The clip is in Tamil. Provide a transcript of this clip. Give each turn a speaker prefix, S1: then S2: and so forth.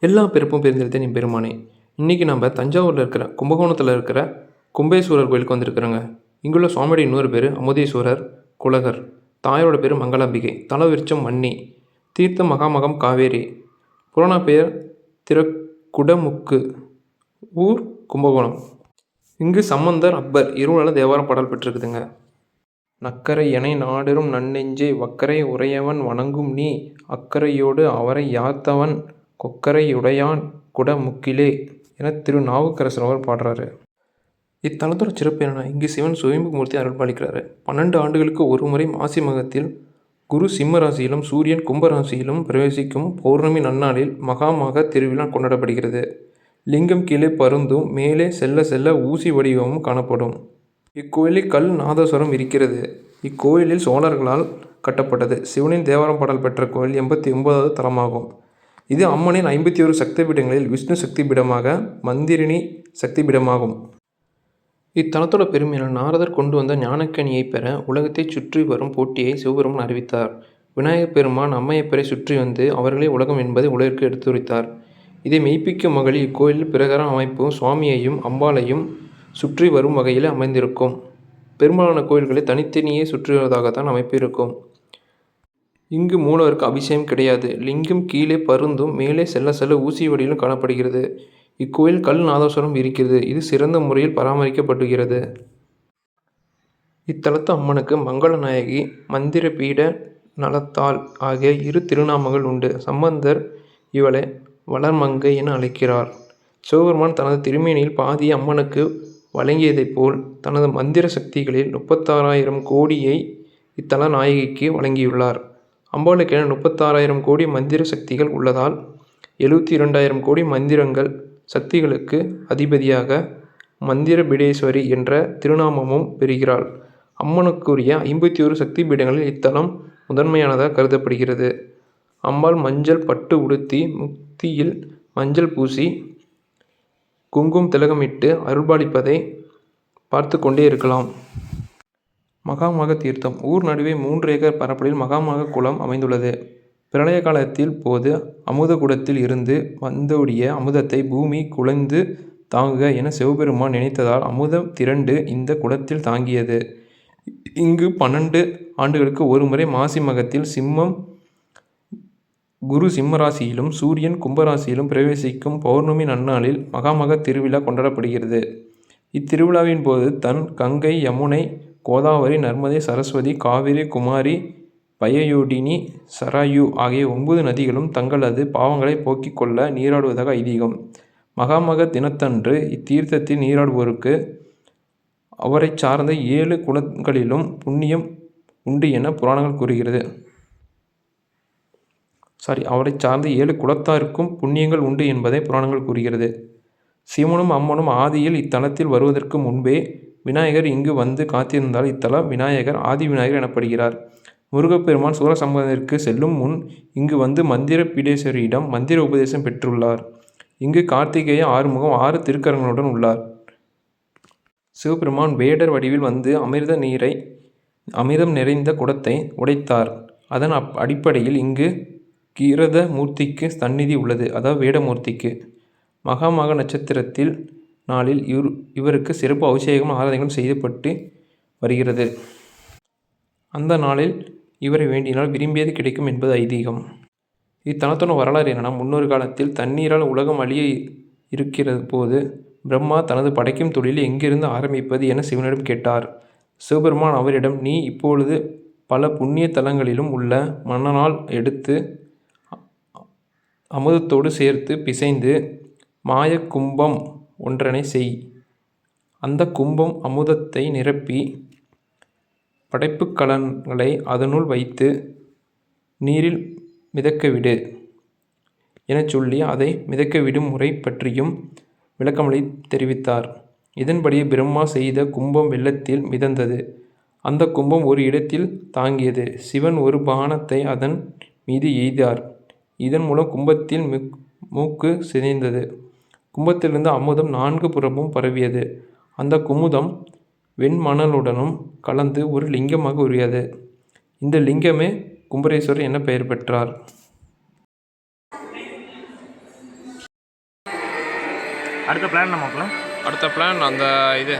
S1: எல்லா பிறப்பும் பெருந்தெடுத்தேன் என் பெருமானே. இன்றைக்கி நம்ம தஞ்சாவூரில் இருக்கிற கும்பகோணத்தில் இருக்கிற கும்பேஸ்வரர் கோயிலுக்கு வந்திருக்கிறோங்க. இங்குள்ள சுவாமியோட இன்னொரு பேர் அமுதீஸ்வரர் குலகர். தாயாரோட பேர் மங்களாம்பிகை. தலவிருச்சம் மன்னி. தீர்த்த மகாமகம் காவேரி. புராண பெயர் திரக்குடமுக்கு. ஊர் கும்பகோணம். இங்கு சம்பந்தர் அப்பர் இருவரால் தேவாரம் பாடல் பெற்றிருக்குதுங்க. நக்கரை எனை நாடரும் நன்னெஞ்சே வக்கரை உறையவன் வணங்கும் நீ அக்கரையோடு அவரை யாத்தவன் கொக்கரையுடையான் குடமுக்கிலே என திரு நாவுக்கரசர் அவர் பாடுறாரு. இத்தலத்தோட சிறப்பு என்னென்னா இங்கு சிவன் சுயம்புமூர்த்தி அருள்பாலிக்கிறாரு பன்னெண்டு ஆண்டுகளுக்கு ஒரு முறை மாசி மகத்தில் குரு சிம்ம ராசியிலும் சூரியன் கும்பராசியிலும் பிரவேசிக்கும் பௌர்ணமி நன்னாளில் மகாமாக திருவிழா கொண்டாடப்படுகிறது. லிங்கம் கீழே பருந்தும் மேலே செல்ல செல்ல ஊசி வடிவமும் காணப்படும். இக்கோயிலில் கல் நாதஸ்வரம் இருக்கிறது. இக்கோயிலில் சோழர்களால் கட்டப்பட்டது. சிவனின் தேவாரம் பாடல் பெற்ற கோயில் எண்பத்தி ஒன்பதாவது தலமாகும். இது அம்மனின் ஐம்பத்தி ஒரு சக்தி பீடங்களில் விஷ்ணு சக்தி பீடமாக மந்திரினி சக்தி பீடமாகும் இத்தலத்தோட பெருமையான நாரதர் கொண்டு வந்த ஞானக்கனியை பெற உலகத்தை சுற்றி வரும் போட்டியை சிவபெருமான் அறிவித்தார். விநாயகப் பெருமான் அம்மையப்பரை சுற்றி வந்து அவர்களே உலகம் என்பதை உலகிற்கு எடுத்துரைத்தார். இதை மெய்ப்பிக்கும் மகளிர் இக்கோயில் பிரகாரம் அமைப்பு சுவாமியையும் அம்பாளையும் சுற்றி வரும் வகையில் அமைந்திருக்கும். பெரும்பாலான கோயில்களை தனித்தனியே சுற்றி வருவதாகத்தான் அமைப்பு இருக்கும். இங்கு மூலவருக்கு அபிஷேகம் கிடையாது. லிங்கம் கீழே பருந்தும் மேலே செல்ல செல்ல ஊசி வடிவிலும் காணப்படுகிறது. இக்கோயில் கல் நாதஸ்வரம் இருக்கிறது. இது சிறந்த முறையில் பராமரிக்கப்படுகிறது. இத்தலத்து அம்மனுக்கு மங்களநாயகி மந்திர பீட நலத்தாள் ஆகிய இரு திருநாமங்கள் உண்டு. சம்பந்தர் இவளை வளர்மங்கை என அழைக்கிறார். சிவபெருமான் தனது திருமேனியில் பாதி அம்மனுக்கு வழங்கியதைப் போல் தனது மந்திர சக்திகளில் முப்பத்தாறாயிரம் கோடியை இத்தல நாயகிக்கு வழங்கியுள்ளார். அம்பாளுக்கென முப்பத்தாறாயிரம் கோடி மந்திர சக்திகள் உள்ளதால் எழுபத்தி இரண்டாயிரம் கோடி மந்திரங்கள் சக்திகளுக்கு அதிபதியாக மந்திர பீடேஸ்வரி என்ற திருநாமமும் பெறுகிறாள். அம்மனுக்குரிய ஐம்பத்தி ஒரு சக்தி பீடங்களில் இத்தலம் முதன்மையானதாக கருதப்படுகிறது. அம்பாள் மஞ்சள் பட்டு உடுத்தி முக்தியில் மஞ்சள் பூசி குங்குமம் திலகமிட்டு அருள்பாலிப்பதை பார்த்து கொண்டே இருக்கலாம். மகாமக தீர்த்தம். ஊர் நடுவே மூன்று ஏக்கர் பரப்பளவில் மகாமக குளம் அமைந்துள்ளது. பிரளய காலத்தில் போது அமுத குடத்தில் இருந்து வந்தோடிய அமுதத்தை பூமி குலைந்து தாங்குக என சிவபெருமான் நினைத்ததால் அமுதம் திரண்டு இந்த குடத்தில் தாங்கியது. இங்கு பன்னெண்டு ஆண்டுகளுக்கு ஒருமுறை மாசி மகத்தில் சிம்மம் குரு சிம்மராசியிலும் சூரியன் கும்பராசியிலும் பிரவேசிக்கும் பௌர்ணமி நன்னாளில் மகாமக திருவிழா கொண்டாடப்படுகிறது. இத்திருவிழாவின் போது தன் கங்கை யமுனை கோதாவரி நர்மதை சரஸ்வதி காவிரி குமாரி பயயோடினி சராயு ஆகிய ஒன்பது நதிகளும் தங்களது பாவங்களை போக்கிக் கொள்ள நீராடுவதாக ஐதீகம். மகாமக தினத்தன்று இத்தீர்த்தத்தில் நீராடுவோருக்கு அவரை சார்ந்த ஏழு குலங்களிலும் புண்ணியம் உண்டு என புராணங்கள் கூறுகிறது. சாரி அவரை சார்ந்த ஏழு குலத்தாருக்கும் புண்ணியங்கள் உண்டு என்பதை புராணங்கள் கூறுகிறது. சிவனும் அம்மனும் ஆதியில் இத்தலத்தில் வருவதற்கு முன்பே விநாயகர் இங்கு வந்து காத்திருந்தால் இத்தலம் விநாயகர் ஆதி விநாயகர் எனப்படுகிறார். முருகப்பெருமான் சூரசம்பதத்திற்கு செல்லும் முன் இங்கு வந்து மந்திர பீடேஸ்வரியிடம் மந்திர உபதேசம் பெற்றுள்ளார். இங்கு கார்த்திகேய ஆறுமுகம் ஆறு திருக்கரங்களுடன் உள்ளார். சிவபெருமான் வேடர் வடிவில் வந்து அமிர்த நீரை அமிர்தம் நிறைந்த குடத்தை உடைத்தார். அதன் அப் அடிப்படையில் இங்கு கீரத மூர்த்திக்கு சந்நிதி உள்ளது. அதாவது வேடமூர்த்திக்கு. மகாமக நட்சத்திரத்தில் நாளில் இவர் இவருக்கு சிறப்பு அபிஷேகம் ஆராதனைகளும் செய்யப்பட்டு வருகிறது. அந்த நாளில் இவரை வேண்டினால் விரும்பியது கிடைக்கும் என்பது ஐதீகம். இத்தனத்தன வரலாறு என்னென்னா முன்னொரு காலத்தில் தண்ணீரால் உலகம் அழிய இருக்கிற போது பிரம்மா தனது படைக்கும் தொழிலை எங்கிருந்து ஆரம்பிப்பது என சிவனிடம் கேட்டார். சிவபெருமான் அவரிடம் நீ இப்பொழுது பல புண்ணிய தலங்களிலும் உள்ள மன்னனால் எடுத்து அமுதத்தோடு சேர்த்து பிசைந்து மாய கும்பம் ஒன்றனை செய். அந்த கும்பம் அமுதத்தை நிரப்பி படைப்புக் கலன்களை அதனுள் வைத்து நீரில் மிதக்கவிடு எனச் சொல்லி அதை மிதக்கவிடும் முறை பற்றியும் விளக்கமளி தெரிவித்தார். இதன்படி பிரம்மா செய்த கும்பம் வெள்ளத்தில் மிதந்தது. அந்த கும்பம் ஒரு இடத்தில் தாங்கியது. சிவன் ஒரு பானத்தை அதன் மீது எய்தார். இதன் மூலம் கும்பத்தில் மூக்கு சிதைந்தது. கும்பத்திலிருந்து அமுதம் நான்கு புறமும் பரவியது. அந்த குமுதம் வெண்மணலுடனும் கலந்து ஒரு லிங்கமாக உரியது இந்த லிங்கமே கும்பரேஸ்வரர் என பெயர் பெற்றார்.
S2: அடுத்த பிளான் நம்ம
S1: அடுத்த பிளான் அந்த இது.